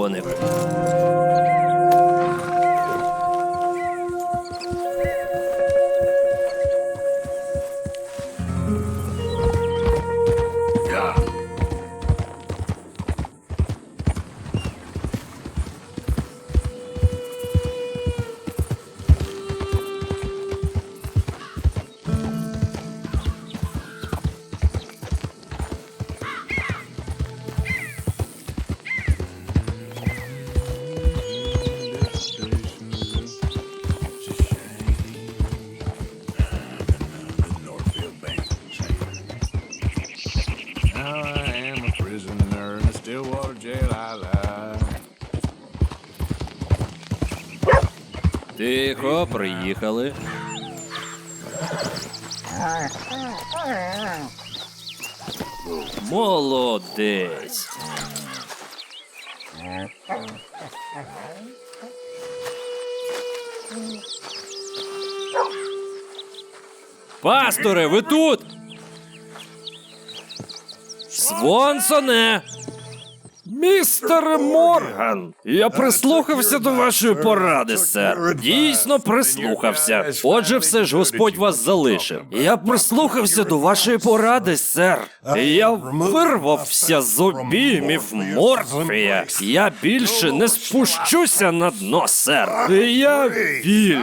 Поїхали, Stillwater jail I lie. Тихо, приїхали. Молодець. Пасторе, ви тут? Свонсоне! Містер Морган, я прислухався до вашої поради, сер. Дійсно прислухався. Отже, все ж Господь вас залишив. Я прислухався до вашої поради, сер. Я вирвався з обіймів Морфія. Я більше не спущуся на дно, сер. Я вільний.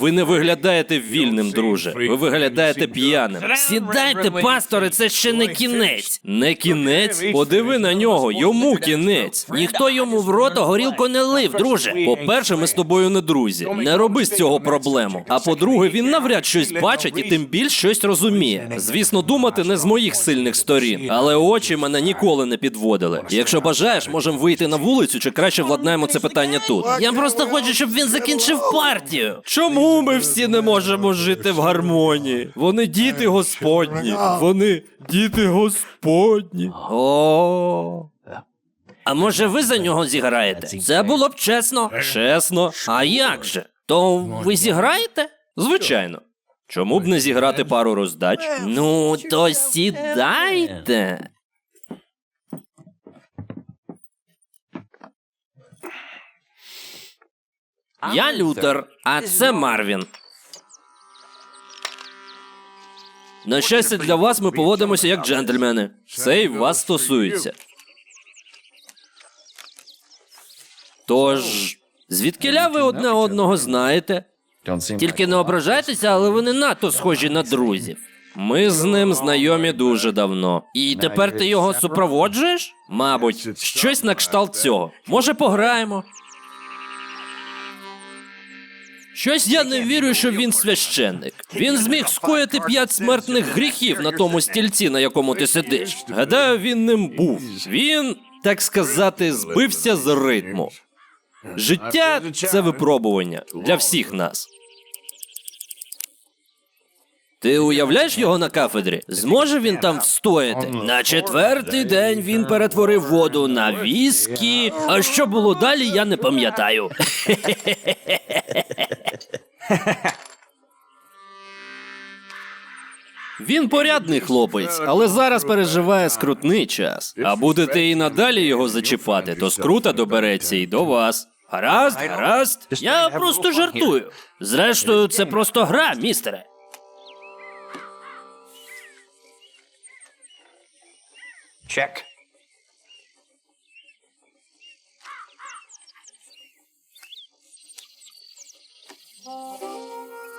Ви не виглядаєте вільним, друже. Ви виглядаєте п'яним. Сідайте, пасторе, це ще не кінець. Не кінець? Подиви на нього, йому кінець. Ніхто йому в рота горілку не лив, друже. По-перше, ми з тобою не друзі. Не роби з цього проблему. А по-друге, він навряд щось бачить і тим більш щось розуміє. Звісно, думати не з моїх сильних сторін, але очі мене ніколи не підводили. Якщо бажаєш, можемо вийти на вулицю чи краще владнаємо це питання тут. Я просто хочу, щоб він закінчив партію. Чому ми всі не можемо жити в гармонії? Вони діти господні. Вони діти господні. О. А може ви за нього зіграєте? Це було б чесно. Чесно. А як же? То ви зіграєте? Звичайно. Чому б не зіграти пару роздач? Ну, то сідайте. Я Лютер, а це Марвін. На щастя для вас ми поводимося як джентльмени. Це і вас стосується. Тож, звідкиля ви одне одного знаєте? Тільки не ображайтеся, але ви не надто схожі на друзів. Ми з ним знайомі дуже давно. І тепер ти його супроводжуєш? Мабуть, щось на кшталт цього. Може, пограємо. Щось я не вірю, що він священник. Він зміг скоїти п'ять смертних гріхів на тому стільці, на якому ти сидиш. Гадаю, він ним був. Він, так сказати, збився з ритму. Життя це випробування для всіх нас. Ти уявляєш його на кафедрі? Зможе він там встояти? На четвертий день він перетворив воду на віскі. А що було далі, я не пам'ятаю. Він порядний хлопець, але зараз переживає скрутний час. А будете і надалі його зачіпати, то скрута добереться і до вас. Гаразд, гаразд. Я просто жартую. Зрештою, це просто гра, містере. Check.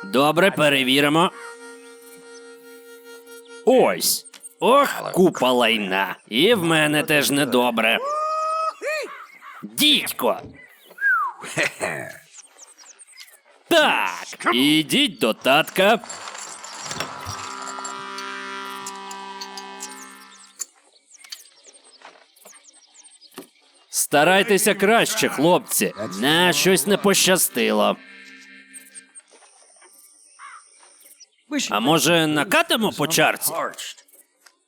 Добре, перевіримо. Ось. Ох, купа лайна. І в мене теж недобре. Дідько. Так, ідіть до татка. Старайтеся краще, хлопці. На щось не пощастило. А може накатимо по чарці?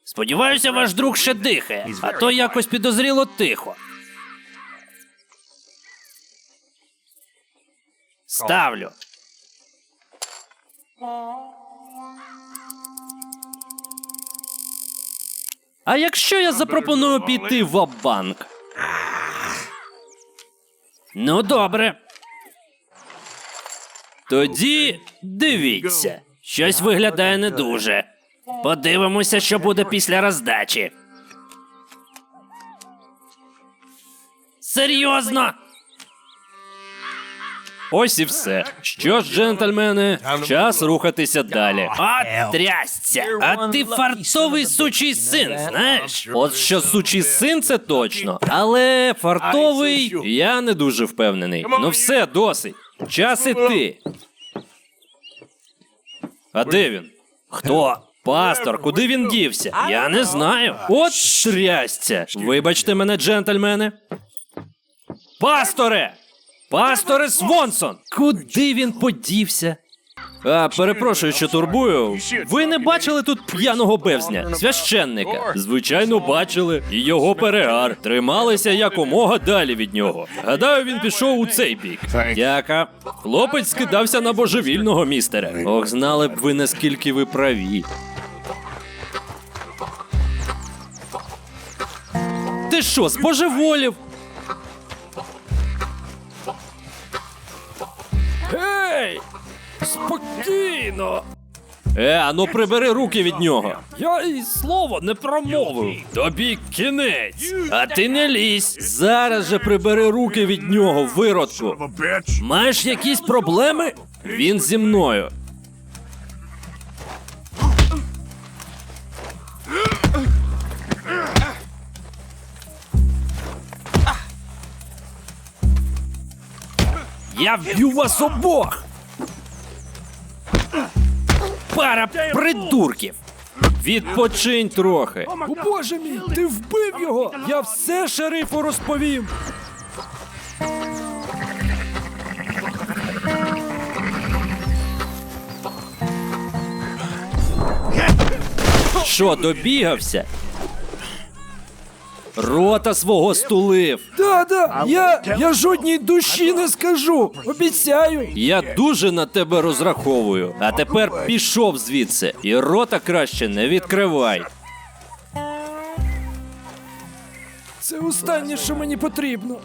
Сподіваюся, ваш друг ще дихає, а то якось підозріло тихо. Ставлю. А якщо я запропоную піти в банк? Ну, добре. Тоді дивіться. Щось виглядає не дуже. Подивимося, що буде після роздачі. Серйозно? Ось і все. Що ж, джентльмени, час рухатися далі. А! А ти фартовий сучий син, знаєш? От що сучий син, це точно. Але фартовий я не дуже впевнений. Ну все, досить. Час іти. А де він? Хто? Пастор, куди він дівся? Я не знаю. От трясця. Вибачте мене, джентльмени. Пасторе! Пасторе Свонсон! Куди він подівся? А, перепрошую, що турбую. Ви не бачили тут п'яного бевзня, священника? Звичайно, бачили. І його перегар. Трималися якомога далі від нього. Гадаю, він пішов у цей бік. Дяка. Хлопець скидався на божевільного містере. Ох, знали б ви, наскільки ви праві. Ти що, збожеволів? Спокійно! Е, а ну прибери руки від нього. Я і слова не промовив. Тобі кінець. А ти не лізь. Зараз же прибери руки від нього, виродку. Маєш якісь проблеми? Він зі мною. Я вб'ю вас обох. Пара придурків. Відпочинь трохи. О, боже мій, ти вбив його! Я все шерифу розповім. Що, добігався? Рота свого стулив. Да, да, я, я жодній душі не скажу. Обіцяю. Я дуже на тебе розраховую. А тепер пішов звідси, і рота краще не відкривай. Це останнє, що мені потрібно.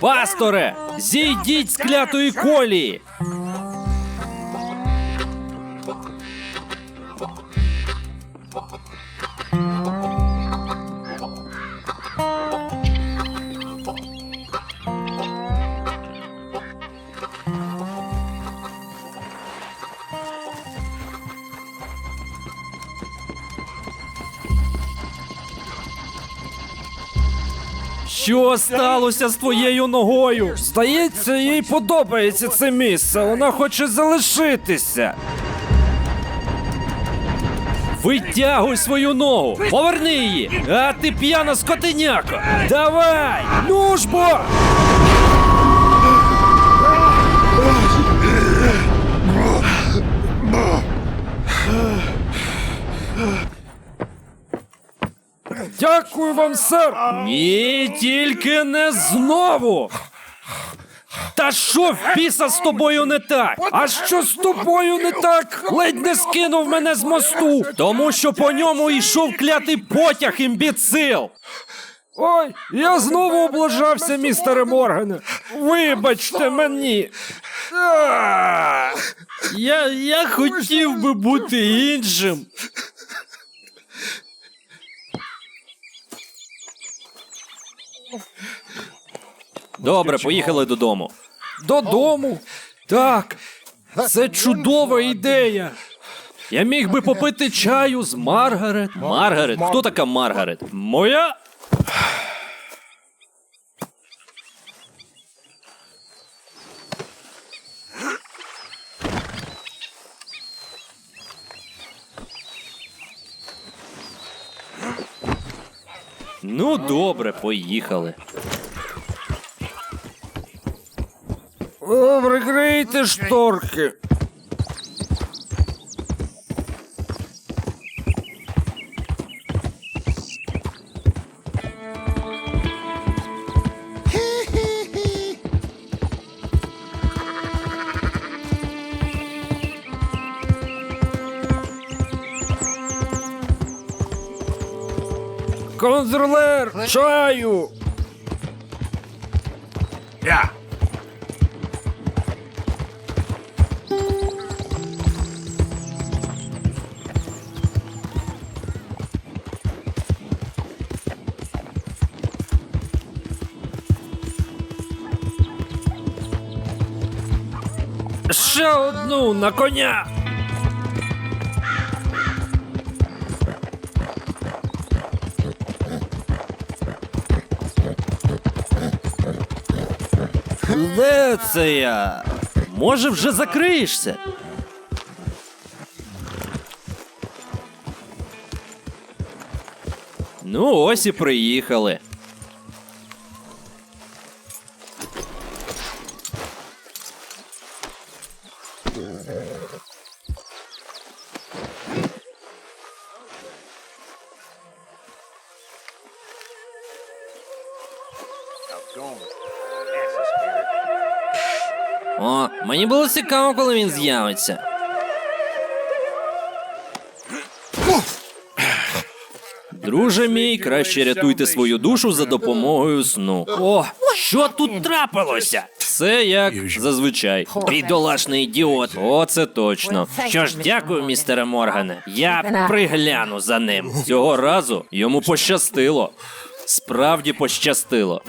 Пасторе, зійдіть з клятої колії. Що сталося з твоєю ногою? Здається, їй подобається це місце. Вона хоче залишитися. Витягуй свою ногу! Поверни її! А ти п'яна скотиняко! Давай! Ну ж бо! Дякую вам, сер. Ні, тільки не знову! Та що в біса з тобою не так? А що з тобою не так? Ледь не скинув мене з мосту. Тому що по ньому йшов клятий потяг, імбіцил! Ой, я знову облажався, містере Моргане. Вибачте мені. Я, я хотів би бути іншим. Добре, поїхали додому. Додому. Так, це чудова ідея. Я міг би попити чаю з Маргарет. Маргарет? Хто така Маргарет? Моя? Ну, добре, поїхали. О, прикрийте шторки. Контролер, чаю! Yeah. Ще одну на коня! Де це я? Може, вже закриєшся? Ну, ось і приїхали. О, мені було цікаво, коли він з'явиться. Друже мій, краще рятуйте свою душу за допомогою сну. О, що тут трапилося? Все як зазвичай. Бідолашний ідіот. О, це точно. Що ж, дякую, містере Моргане. Я пригляну за ним. Цього разу йому пощастило. Справді пощастило.